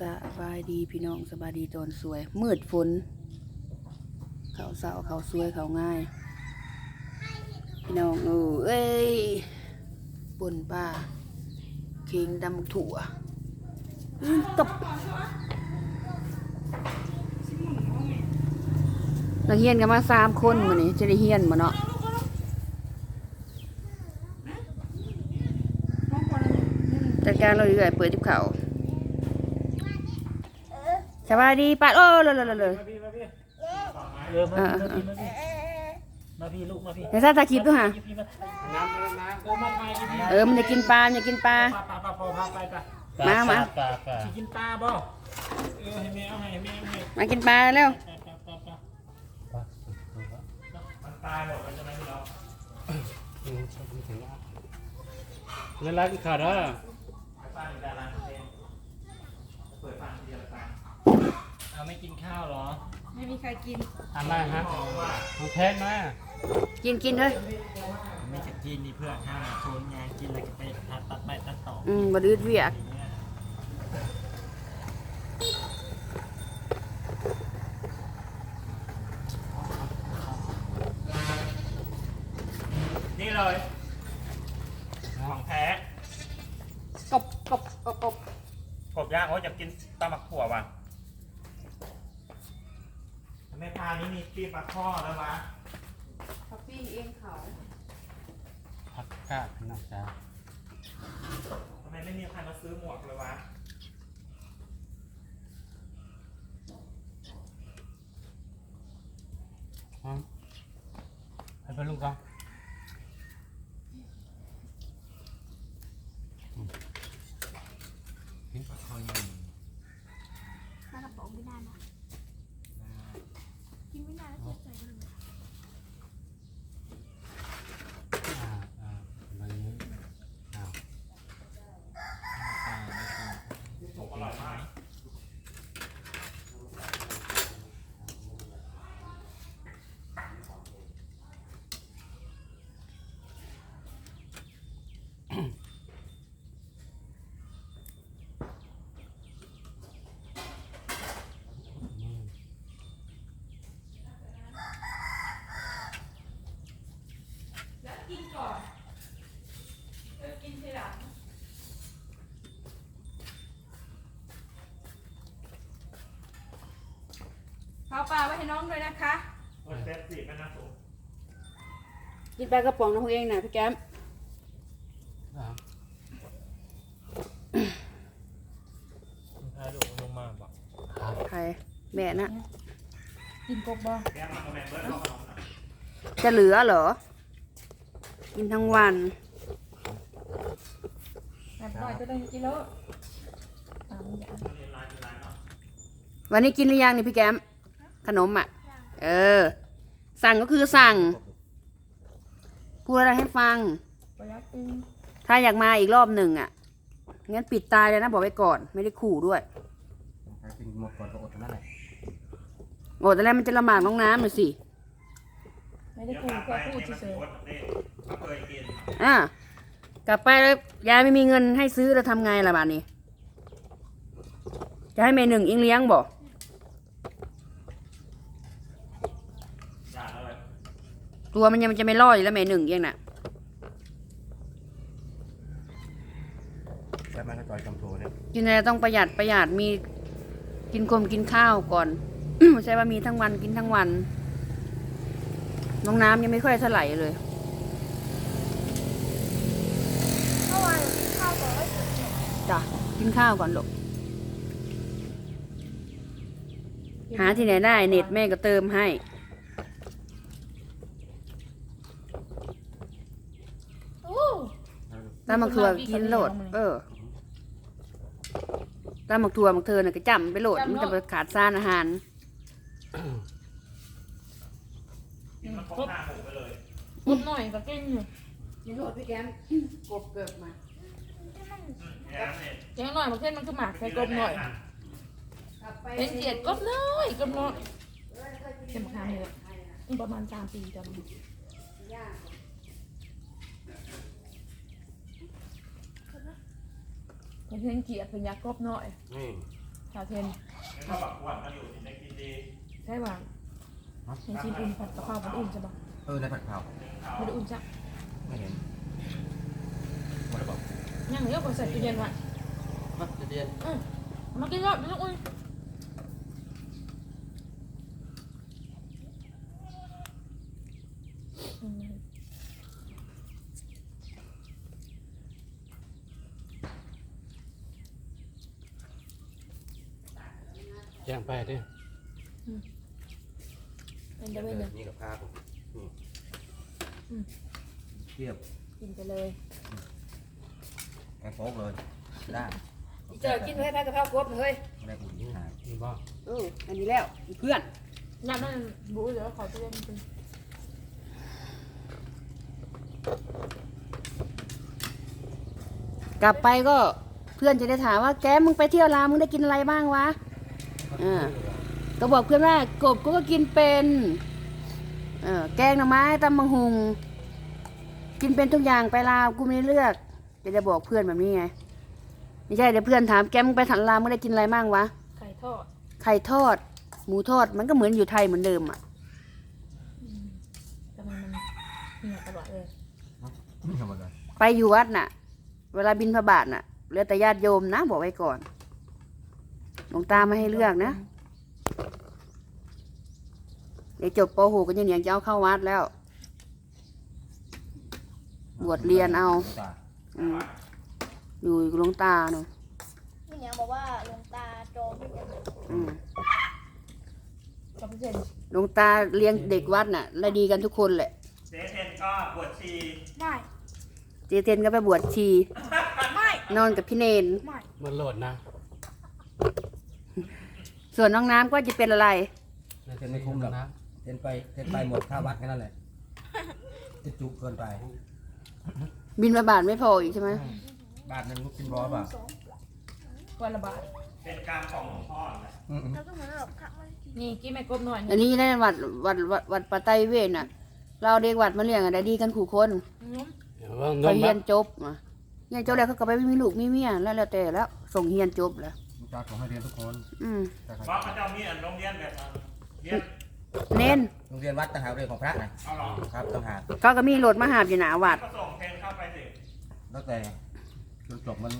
สบายดีพี่น้องสบายดีตอนสวย มืดฝนเขาเศร้าเขาสวยเขาง่าย พี่น้องเออเอ้ยปนป้าเคิงดำถั่วตบนักเฮียนกันมาสามคนมานี่จะได้เฮียนมาเนาะจัดการเราเรื่อยเปิดทิพเขา สบายดีป้าโอ้เลยเลยเลยมาพี่มาพี่เออมาพี่มาพี่มาพี่ลูกมาพี่เดี๋ยวซาตาคลิปด้วยฮะพี่มาน้ำน้ำเออมาไปกินเออมันจะกินปลามันจะกินปลาปลาปลาปลาพอพาไปปลามามาปลาปลาสิกินปลาบ่เออให้แม่เอาให้แม่เอาให้มากินปลาแล้วปลาปลาปลาปลามันตายหมดแล้วใช่ไหมพี่น้องเงินร้านขาดอะ เอาไม่กินข้าวเหรอ ไม่มีใครกิน ทำมาฮะมันแพงนะกินกินเลยไม่จะกินนี่เพื่อนห้าโซนยางกินแล้วก็ไปตัดตัดไปตัดต่ออืมบดืดเวียกนี่เลย ของแท้กบกบกบกบกบย่างโอ้ยจะกินตำบักถั่วว่ะ แม่พานี่มีปีปลาข้อแล้ววะเขาปิ้งเองเขาผักกาดพี่น้องจ้าทำไมไม่มีใครมาซื้อหมวกเลยวะฮะให้ไปลูกก่อน ปลาข้อใหญ่ ถ้ากระป๋องไม่ได้นะกินไม่ได้แล้วเสียใจเลย อ่าอ่ามันนี้อ้าว อร่อยมาก เอาปลาไว้ให้น้องด้วยนะคะโอ้ยเซ็ตสีแม่น้ำสูงกินปลากระป๋องนะพวกเองนะพี่แก้มอ่าพาลูกลงมาบอกครับใครแม่นะกินกบบ่แก้มาคอมเมนต์เบิร์ดเอาขนมหน่อยจะเหลือเหรอ กินทั้งวันแบบน้อยก็ได้กิโลตามอย่าง เรียนไลน์เรียนไลน์เนาะวันนี้กินหรือยังนี่พี่แก้ม ขนมอะ เออ สั่งก็คือสั่งพูดอะไรให้ฟังประหยัดตึงถ้าอยากมาอีกรอบหนึ่งอะ งั้นปิดตายเลยนะบอกไว้ก่อน ไม่ได้ขู่ด้วยใครกินหมดก่อนก็อดนั่นแหละโอ้แต่แล้วมันจะลำบากน้องน้ำหน่อยสิ ไม่ได้กูแค่พูดเฉยโพสต์นี่เขาเคยกินอะกลับไปแล้วยายไม่มีเงินให้ซื้อแล้วทำไงล่ะบ้านนี้ จะให้เมย์หนึ่งอิงเลี้ยงบอก ด่าเลย ตัวมันยังมันจะไม่รอดอยู่แล้วเมย์หนึ่งเองน่ะใช่ไหมถ้าจอยจำโทเนี่ยกินอะไรต้องประหยัดประหยัดมีกินคมกินข้าวก่อนไม่ใช่ว่ามีทั้งวันกินทั้งวัน น้องน้ำยังไม่ค่อยเท่าไหร่เลยเมื่อวานกินข้าวก่อนว่าจะจ้ะกินข้าวก่อนลูกหาที่ไหนได้เน็ตแม่ก็เติมให้ โอ้ ตามมักถั่วกินโหลด เออตามมักถั่วมักเธอน่ะก็จำไปโหลด มันจะไปขาดสารอาหารกินมันครบห้าหมูไปเลยกบหน่อยก็กินอยู่กินโหลดพี่แกมกบเกิดมาแก้มเนี่ยแกงหน่อยบางเส้นมันคือหมากใส่กบหน่อยเป็นเจียดกบเลยกบหน่อยเข็มขัดเลยอีกประมาณสามปีจำเป็น เพียงเกียดเป็นยากบหน่อยนี่ ชาวเทนงั้นก็แบบอ้วนมาอยู่ถึงได้กินดีใช่ป่ะเห็นชิมอุ่นผัดกะเพรามันอุ่นใช่ป่ะเออในผัดเผาไม่ได้อุ่นจ้ะไม่เห็นไม่ได้บอกยังเหลือคนใส่ตู้เย็นไว้ว่าจะเรียน อืมเอามากินรอบไม่ต้องอุ่นอืม แจ้ง ไปดิเป็นจะเป็นยังนี่กับข้าวผมเทียบกินไปเลยแกงโป๊กเลยได้เจอกินให้ได้กระเพรากบเฮ้ยไม่ได้อุ่นหายนี่บ้าเอออันนี้แล้วเพื่อนน้ำนั่นบูเดี๋ยวขอตู้เย็นกินกลับไปก็เพื่อนจะได้ถามว่าแกมึงไปเที่ยวลาวมึงได้กินอะไรบ้างวะ อ่าก็บอกเพื่อนว่ากบกูก็กินเป็นเออแกงหน่อไม้ตำมังหุง กินเป็นทุกอย่างไปลาวกูไม่ได้เลือกจะจะบอกเพื่อนแบบนี้ไงไม่ใช่เดี๋ยวเพื่อนถามแกมึงไปถันลาวมึงได้กินอะไรบ้างวะไข่ทอดไข่ทอด หมูทอดมันก็เหมือนอยู่ไทยเหมือนเดิมอะอืมแต่มันมันเหี่ยวตลอดเลยไม่ทำอะไรไปอยู่วัดน่ะ เวลาบินพระบาทน่ะเหลือแต่ญาติโยมนะ บอกไว้ก่อน หลวงตาไม่ให้เลือกนะ เดี๋ยวจบป .6 ก็ยังเหนียงจะเอาเข้าวัดแล้ว บวชเรียนเอาตาอืมอยู่กับหลวงตาเนาะพี่เหนียวบอกว่าหลวงตาโจมทุกอย่างอืมกับพี่เซนหลวงตาเลี้ยงเด็กวัดน่ะและดีกันทุกคนแหละ เจ๊เทนก็บวชชีไม่เจเทนก็ไปบวชชี ไม่นอนกับพี่เนนไม่มันโหลดนะ ส่วนน้องน้ำก็จะเป็นอะไรเทนไม่คุ้มหรอกเทนไปเทนไปหมดค่าวัดแค่นั้นแหละจะจุเกินไป บินพระบาทไม่พออีกใช่ไหมบาทหนึงลูกกินร้อยบาทวันละบาทเป็นกรรมของหลวงพ่อแหละอืมแล้วก็เหมือนแบบขับมานี่กินไม่กบหน่อยอันนี้ได้วัดวัดวัดวัดปะไตรเวทน่ะ เราเด็กวัดมาเลี้ยงอะไรดีกันขู่คนนุ่มเขาเฮียนจบมาเฮียนจบแล้วเขาก็ไปมีลูกมีเมียแล้วแล้วแต่แล้ว ส่งเฮียนจบแล้ว ลูกจ้าขอให้เรียนทุกคนอืมแต่ใครเพราะเขาจะมีอันโรงเรียนแบบนั้นเรียนเน้นโรงเรียนวัดต่างหากเรียนของพระนะเอาหรอครับต่างหากเขาก็มีรถมาหาบอยู่หนาวัด ก็ส่งเทนเข้าไปสิแล้วแต่จนจบมัน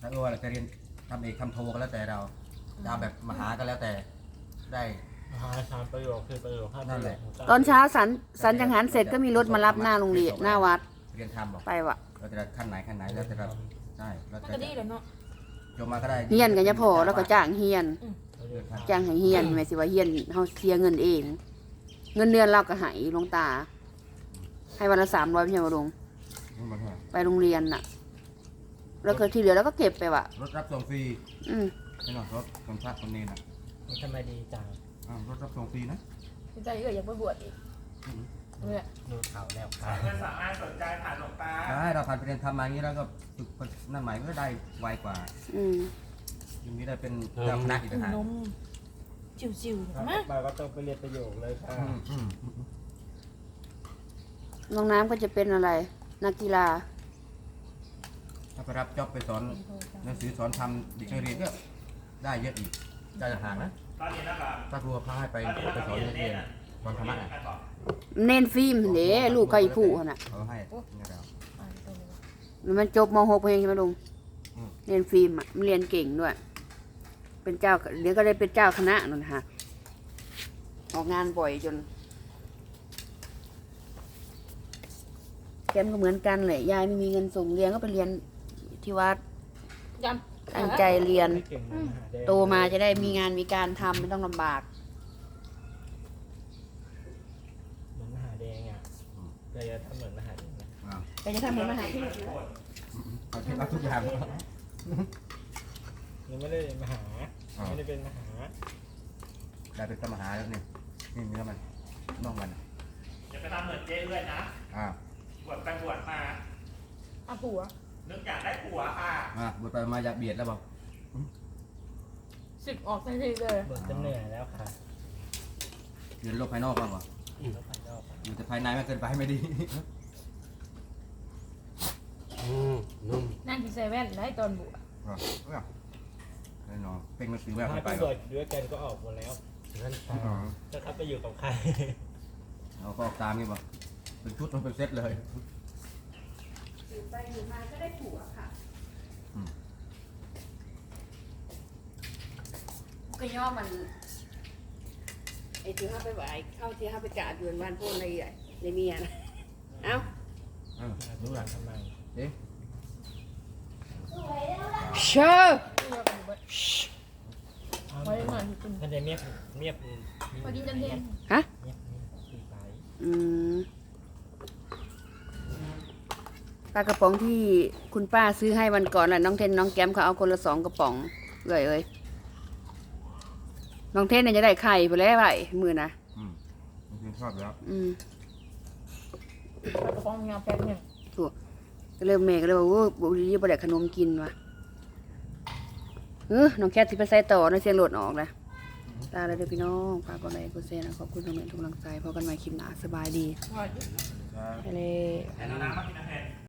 ถ้าเอออะไรจะเรียนทำเอกทำโทก็แล้วแต่เราจะเอาแบบมหาก็แล้วแต่ได้หาสามประโยคคือประโยคห้านั่นแหละตอนเช้าสันสันจังหันเสร็จก็มีรถมารับหน้าโรงเรียนหน้าวัดเรียนทำบอกไปวะเราจะขั้นไหนขั้นไหนแล้วแต่เราได้แล้วมันแต่ก็ดีเลยเนาะ จบมาก็ได้เฮียนกันจะพอแล้วก็จ้างเฮียนเรียนทำจ้างให้เฮียนหมายสิว่าเฮียนเฮาเสียเงินเอง เงินเดือนเราก็ให้หลวงตา ให้วันละสามร้อยพี่ยมาลงนี่มันแค่ไปโรงเรียนน่ะ แล้วก็ที่เหลือเราก็เก็บไปวะรถรับส่งฟรีอืมนี่หน่อยรถคนพระคนเนรน่ะทำไมดีจังอ้าวรถรับส่งฟรีนะพี่ใจเอ้ยอยากไปบวชอีก เนี่ยดูข่าวแล้วครับเพื่อนสามารถสนใจผ่านหลวงตาได้เราผ่านไปเรียนทำมาอย่างนี้แล้วก็ฝึกนั่นใหม่ก็ได้ไวกว่าอืมอย่างนี้ได้เป็นเจ้าคณะอีกต่างหากนมจิ๋วๆเห็นไหมไปก็ต้องไปเรียนประโยคเลยค่ะอืมอืมน้องน้ำก็จะเป็นอะไร นักกีฬา ถ้าไปรับจ็อบไปสอนหนังสือสอนทำเด็กนักเรียนก็ได้เยอะอีกได้ต่างหากนะตอนนี้นะครับถ้าครูพาให้ไปตอนนี้ไปนะครับสอนเรียนันกเนเรียนนสอนธรรมะน่ะ เน้นฟิล์มเด้ลูกเขาอีผู้หั่นน่ะเขาให้นี่เราอ่านไปเลยแล้วมันจบม .6 เพลงใช่ไหมลุงอืมเรียนฟิล์มอะมันเรียนเก่งด้วย เป็นเจ้าเดี๋ยวก็ได้เป็นเจ้าคณะนั่นค่ะออกงานบ่อยจนแกมก็เหมือนกันเลยยายไม่มีเงินส่งเรียนก็ไปเรียนที่วัดยำตั้งใจเรียนเก่งเหมือนมหาแดงโตมาจะได้มีงานมีการทำไม่ต้องลำบาก เหมือนมหาแดงอะแต่จะทำเหมือนมหาแดงนะ อ้าว แต่จะทำเหมือนมหาที่เอาเทคนิคทุกอย่างยังไม่ได้เป็นมหาไม่ได้เป็นมหาได้เป็นสมหาแล้วนี่นี่มีแล้วมันน้องมันจะไปทำเหมือนเจ๊เอื้อยนะอ่าบวชไปบวชมาอาผัวนึกอยากได้ผัวค่ะอ่าบทไปมาอยากเบียดแล้วบอกสิบออกทันทีเลยบวชจะเหนื่อยแล้วค่ะเบียดโลกภายนอกบ้างวะอยู่แต่ภายในไม่เกินไปไม่ดี อืมนุ่มนั่นที่เซเว่นได้ตอนบวชอะเอาแน่นอนเป็นมันซื้อแววถ้าไปไปหรบ่ออยด้วยกันก็ออกหมดแล้วอ๋อจะถ้าไปอยู่กับใคร เราก็ออกตามนี่บ่เป็นชุดมันเป็นเซตเลยอยู่ไปอยู่มาก็ได้ผัวค่ะอืมก็ย่อมัน ไอ้ที่เข้าไปไหวเข้าที่เข้าไปกราดอยู่บ้านพวกในใหญ่ในเมียนะเอ้า เอ้ารู้หลังทำไม เอ๊ะเชิญไว้หน่อยกินท่านจะเมียบเมียบพอดีจันเทนฮะเมียบสีไฟอืมปลากระป๋องที่คุณป้าซื้อให้วันก่อนน่ะน้องเทนน้องแก้มเขาเอาคนละสองกระป๋องเลยเอ้ยน้องเทนเนี่ยจะได้ไข่ไปแล้วไอ้มือนะอืมจริงๆชอบแล้วอืมปลากระป๋องงาแป๊บหนึ่งก็ เริ่มแม่ก็เลยว่าโอ้บุรีบ่ได้ขนมกินว่ะเออน้องแคทสิไปใส่ต่อในเสียงโหลดออกนะตาเลยเด้อพี่น้องฝากกดไลค์กดแชร์นะขอบคุณทุกท่านทุกกำลังใจพบกันใหม่คลิปหน้าสบายดีว่าครับไปเลย